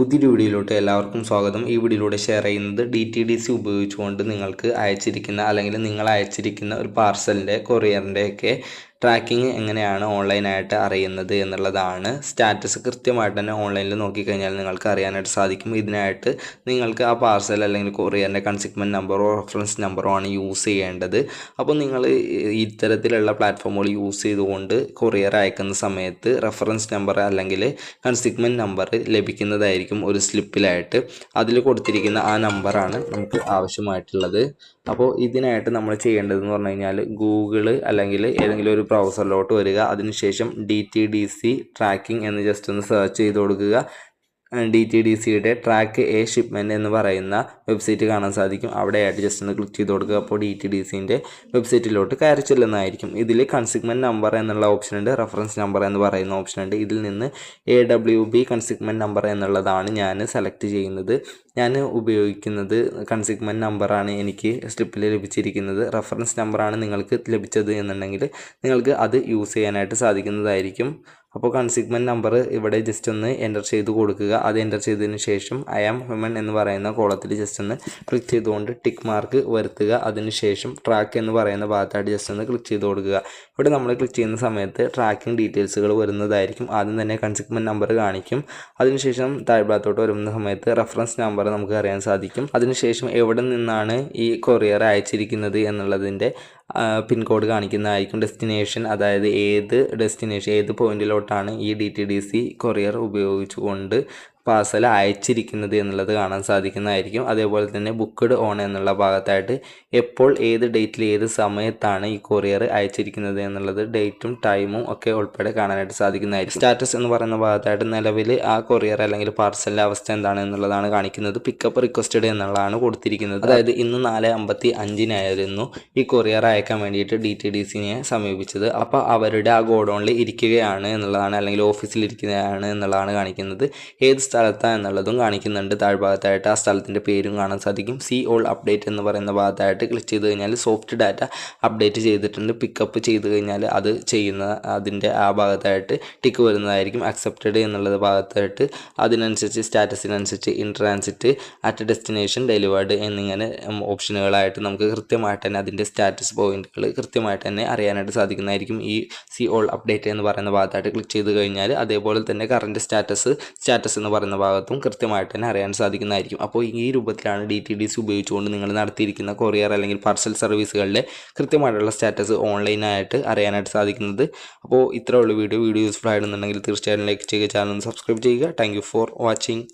പുതിയൊരു വീഡിയോയിലോട്ട് എല്ലാവർക്കും സ്വാഗതം. ഈ വീഡിയോയിലൂടെ ഷെയർ ചെയ്യുന്നത് ഡി ടി ഡി സി ഉപയോഗിച്ചുകൊണ്ട് നിങ്ങൾക്ക് അയച്ചിരിക്കുന്ന അല്ലെങ്കിൽ നിങ്ങൾ അയച്ചിരിക്കുന്ന ഒരു പാർസലിന്റെ കൊറിയറിന്റെ ഒക്കെ ട്രാക്കിംഗ് എങ്ങനെയാണ് ഓൺലൈനായിട്ട് അറിയുന്നത് എന്നുള്ളതാണ്. സ്റ്റാറ്റസ് കൃത്യമായിട്ട് തന്നെ ഓൺലൈനിൽ നോക്കിക്കഴിഞ്ഞാൽ നിങ്ങൾക്ക് അറിയാനായിട്ട് സാധിക്കും. ഇതിനായിട്ട് നിങ്ങൾക്ക് ആ പാർസൽ അല്ലെങ്കിൽ കൊറിയറിന്റെ കൺസിഗ്മെന്റ് നമ്പറോ റെഫറൻസ് നമ്പറോ ആണ് യൂസ് ചെയ്യേണ്ടത്. അപ്പോൾ നിങ്ങൾ ഇത്തരത്തിലുള്ള പ്ലാറ്റ്ഫോമുകൾ യൂസ് ചെയ്തുകൊണ്ട് കൊറിയർ അയക്കുന്ന സമയത്ത് റെഫറൻസ് നമ്പർ അല്ലെങ്കിൽ കൺസിഗ്മെന്റ് നമ്പർ ലഭിക്കുന്നതായിരിക്കും ഒരു സ്ലിപ്പിലായിട്ട് അതിൽ കൊടുത്തിരിക്കുന്ന ആ നമ്പറാണ് നമുക്ക് ആവശ്യമായിട്ടുള്ളത്. അപ്പോൾ ഇതിനായിട്ട് നമ്മൾ ചെയ്യേണ്ടതെന്ന് പറഞ്ഞു കഴിഞ്ഞാൽ ഗൂഗിൾ അല്ലെങ്കിൽ ഏതെങ്കിലും ഒരു ബ്രൗസറിലോട്ട് വരിക. അതിനുശേഷം D T D C tracking എന്ന് ജസ്റ്റ് ഒന്ന് സെർച്ച് ചെയ്ത് കൊടുക്കുക. ഡി ടി ഡി സിയുടെ ട്രാക്ക് എ ഷിപ്മെന്റ് എന്ന് പറയുന്ന വെബ്സൈറ്റ് കാണാൻ സാധിക്കും. അവിടെയായിട്ട് ജസ്റ്റ് ഒന്ന് ക്ലിക്ക് ചെയ്ത് കൊടുക്കുക. അപ്പോൾ ഡി ടി ഡി സിന്റെ വെബ്സൈറ്റിലോട്ട് കയറി ചെല്ലുന്നതായിരിക്കും. ഇതിൽ കൺസിഗ്മെന്റ് നമ്പർ എന്നുള്ള ഓപ്ഷൻ ഉണ്ട് റെഫറൻസ് നമ്പർ എന്ന് പറയുന്ന ഓപ്ഷൻ ഉണ്ട്. ഇതിൽ നിന്ന് A W B consignment number എന്നുള്ളതാണ് ഞാൻ സെലക്ട് ചെയ്യുന്നത്. ഞാൻ ഉപയോഗിക്കുന്നത് കൺസിഗ്മെന്റ് നമ്പറാണ് എനിക്ക് സ്ലിപ്പിൽ ലഭിച്ചിരിക്കുന്നത്. റെഫറൻസ് നമ്പറാണ് നിങ്ങൾക്ക് ലഭിച്ചത് എന്നുണ്ടെങ്കിൽ നിങ്ങൾക്ക് അത് യൂസ് ചെയ്യാനായിട്ട് സാധിക്കുന്നതായിരിക്കും. അപ്പോൾ കൺസിഗ്മെന്റ് നമ്പർ ഇവിടെ ജസ്റ്റ് ഒന്ന് എന്റർ ചെയ്ത് കൊടുക്കുക. അത് എന്റർ ചെയ്തതിന് ശേഷം ഐ ആം ഹ്യൂമൻ എന്ന് പറയുന്ന കോളത്തിൽ ജസ്റ്റ് ഒന്ന് ക്ലിക്ക് ചെയ്തുകൊണ്ട് ടിക്ക് മാർക്ക് വരുത്തുക. അതിനുശേഷം ട്രാക്ക് എന്ന് പറയുന്ന ഭാഗത്തായിട്ട് ജസ്റ്റ് ഒന്ന് ക്ലിക്ക് ചെയ്ത് കൊടുക്കുക. ഇവിടെ നമ്മൾ ക്ലിക്ക് ചെയ്യുന്ന സമയത്ത് ട്രാക്കിംഗ് ഡീറ്റെയിൽസുകൾ വരുന്നതായിരിക്കും. ആദ്യം തന്നെ കൺസിഗ്മെന്റ് നമ്പർ കാണിക്കും. അതിനുശേഷം താഴ്ഭാഗത്തോട്ട് വരുന്ന സമയത്ത് റെഫറൻസ് നമ്പർ നമുക്ക് അറിയാൻ സാധിക്കും. അതിനുശേഷം എവിടെ നിന്നാണ് ഈ കൊറിയർ അയച്ചിരിക്കുന്നത് എന്നുള്ളതിന്റെ പിൻകോഡ് കാണിക്കുന്നതായിരിക്കും. ഡെസ്റ്റിനേഷൻ അതായത് ഏത് ഡെസ്റ്റിനേഷൻ ഏത് പോയിന്റിലോട്ടാണ് ഈ D T D C courier ഉപയോഗിച്ചുകൊണ്ട് പാർസൽ അയച്ചിരിക്കുന്നത് എന്നുള്ളത് കാണാൻ സാധിക്കുന്നതായിരിക്കും. അതേപോലെ തന്നെ ബുക്ക്ഡ് ഓൺ എന്നുള്ള ഭാഗത്തായിട്ട് എപ്പോൾ ഏത് ഡേറ്റിൽ ഏത് സമയത്താണ് ഈ കൊറിയർ അയച്ചിരിക്കുന്നത് എന്നുള്ളത് ഡേറ്റും ടൈമും ഒക്കെ ഉൾപ്പെടെ കാണാനായിട്ട് സാധിക്കുന്നതായിരിക്കും. സ്റ്റാറ്റസ് എന്ന് പറയുന്ന ഭാഗത്തായിട്ട് നിലവിൽ ആ കൊറിയർ അല്ലെങ്കിൽ പാർസലിന്റെ അവസ്ഥ എന്താണ് എന്നുള്ളതാണ് കാണിക്കുന്നത്. പിക്കപ്പ് റിക്വസ്റ്റഡ് എന്നുള്ളതാണ് കൊടുത്തിരിക്കുന്നത്. അതായത് ഇന്ന് നാല് അമ്പത്തി അഞ്ചിനായിരുന്നു ഈ കൊറിയർ അയക്കാൻ വേണ്ടിയിട്ട് ഡി ടി ഡി സിനെ സമീപിച്ചത്. അപ്പോൾ അവരുടെ ആ ഗോഡൗണിൽ ഇരിക്കുകയാണ് എന്നുള്ളതാണ് അല്ലെങ്കിൽ ഓഫീസിൽ ഇരിക്കുകയാണ് എന്നുള്ളതാണ് കാണിക്കുന്നത്. ഏത് സ്ഥലത്താണ് എന്നുള്ളതും കാണിക്കുന്നുണ്ട്. താഴ്ഭാഗത്തായിട്ട് ആ സ്ഥലത്തിന്റെ പേരും കാണാൻ സാധിക്കും. സി ഓൾ അപ്ഡേറ്റ് എന്ന് പറയുന്ന ഭാഗത്തായിട്ട് ക്ലിക്ക് ചെയ്ത് കഴിഞ്ഞാൽ സോഫ്റ്റ് ഡാറ്റ അപ്ഡേറ്റ് ചെയ്തിട്ടുണ്ട്. പിക്കപ്പ് ചെയ്ത് കഴിഞ്ഞാൽ അത് ചെയ്യുന്ന അതിന്റെ ആ ഭാഗത്തായിട്ട് ടിക്ക് വരുന്നതായിരിക്കും. അക്സെപ്റ്റഡ് എന്നുള്ളത് ഭാഗത്തായിട്ട് അതിനനുസരിച്ച് സ്റ്റാറ്റസിനനുസരിച്ച് in transit at destination delivered എന്നിങ്ങനെ ഓപ്ഷനുകളായിട്ട് നമുക്ക് കൃത്യമായിട്ട് തന്നെ അതിന്റെ സ്റ്റാറ്റസ് പോയിന്റുകൾ കൃത്യമായിട്ട് തന്നെ അറിയാനായിട്ട് സാധിക്കുന്നതായിരിക്കും. ഈ സി ഓൾ അപ്ഡേറ്റ് എന്ന് പറയുന്ന ഭാഗത്തായിട്ട് ക്ലിക്ക് ചെയ്ത് കഴിഞ്ഞാൽ അതേപോലെ തന്നെ കറണ്ട് സ്റ്റാറ്റസ് സ്റ്റാറ്റസ് എന്ന് പറയുന്ന ഭാഗത്തും കൃത്യമായിട്ട് തന്നെ അറിയാൻ സാധിക്കുന്നതായിരിക്കും. അപ്പോൾ ഈ രൂപത്തിലാണ് ഡി ടി ഡി സി ഉപയോഗിച്ചുകൊണ്ട് നിങ്ങൾ നടത്തിയിരിക്കുന്ന കൊറിയർ അല്ലെങ്കിൽ പാർസൽ സർവീസുകളുടെ കൃത്യമായിട്ടുള്ള സ്റ്റാറ്റസ് ഓൺലൈനായിട്ട് അറിയാനായിട്ട് സാധിക്കുന്നത്. അപ്പോൾ ഇത്രയുള്ള വീഡിയോ. വീഡിയോ യൂസ്ഫുൾ ആയിരുന്നുണ്ടെങ്കിൽ തീർച്ചയായും ലൈക്ക് ചെയ്യുക ചാനൽ സബ്സ്ക്രൈബ് ചെയ്യുക. Thank for watching